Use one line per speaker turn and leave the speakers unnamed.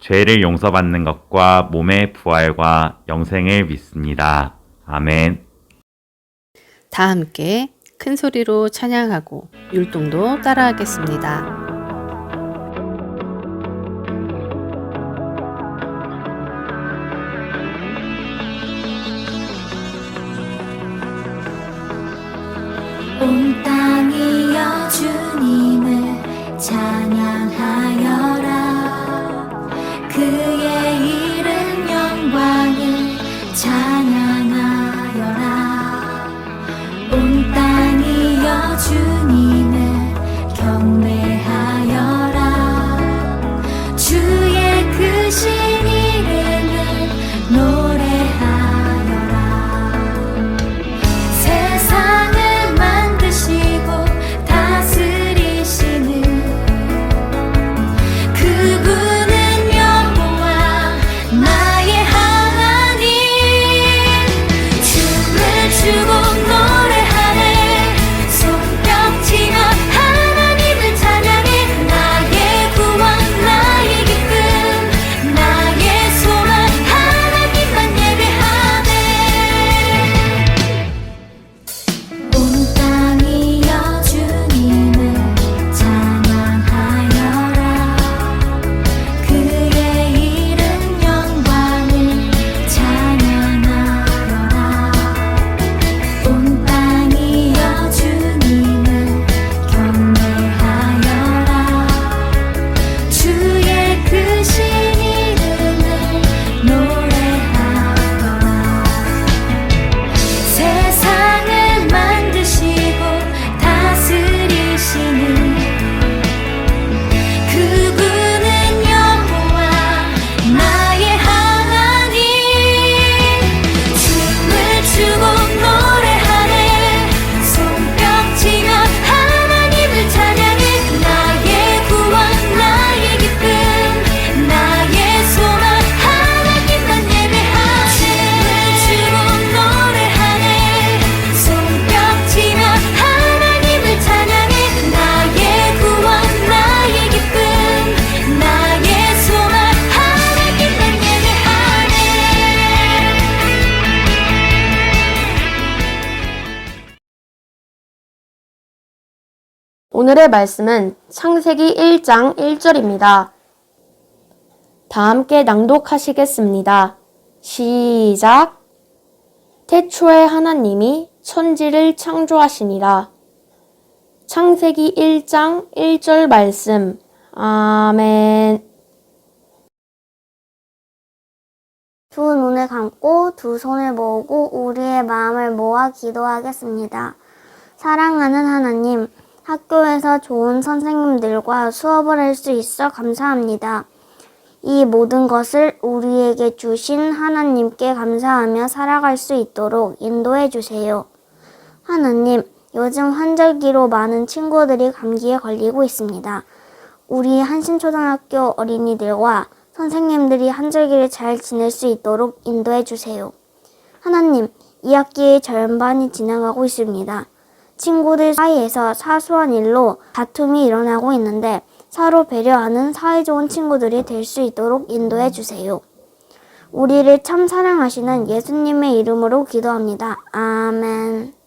죄를 용서받는 것과 몸의 부활과 영생을 믿습니다. 아멘.
다 함께 큰 소리로 찬양하고 율동도 따라하겠습니다.
영
오늘의 말씀은 창세기 1장 1절입니다. 다 함께 낭독하시겠습니다. 시작. 태초에 하나님이 천지를 창조하시니라. 창세기 1장 1절 말씀. 아멘.
두 눈을 감고 두 손을 모으고 우리의 마음을 모아 기도하겠습니다. 사랑하는 하나님, 학교에서 좋은 선생님들과 수업을 할 수 있어 감사합니다. 이 모든 것을 우리에게 주신 하나님께 감사하며 살아갈 수 있도록 인도해 주세요. 하나님, 요즘 환절기로 많은 친구들이 감기에 걸리고 있습니다. 우리 한신초등학교 어린이들과 선생님들이 한절기를 잘 지낼 수 있도록 인도해 주세요. 하나님, 2학기의 절반이 지나가고 있습니다. 친구들 사이에서 사소한 일로 다툼이 일어나고 있는데 서로 배려하는 사이좋은 친구들이 될 수 있도록 인도해 주세요. 우리를 참 사랑하시는 예수님의 이름으로 기도합니다. 아멘.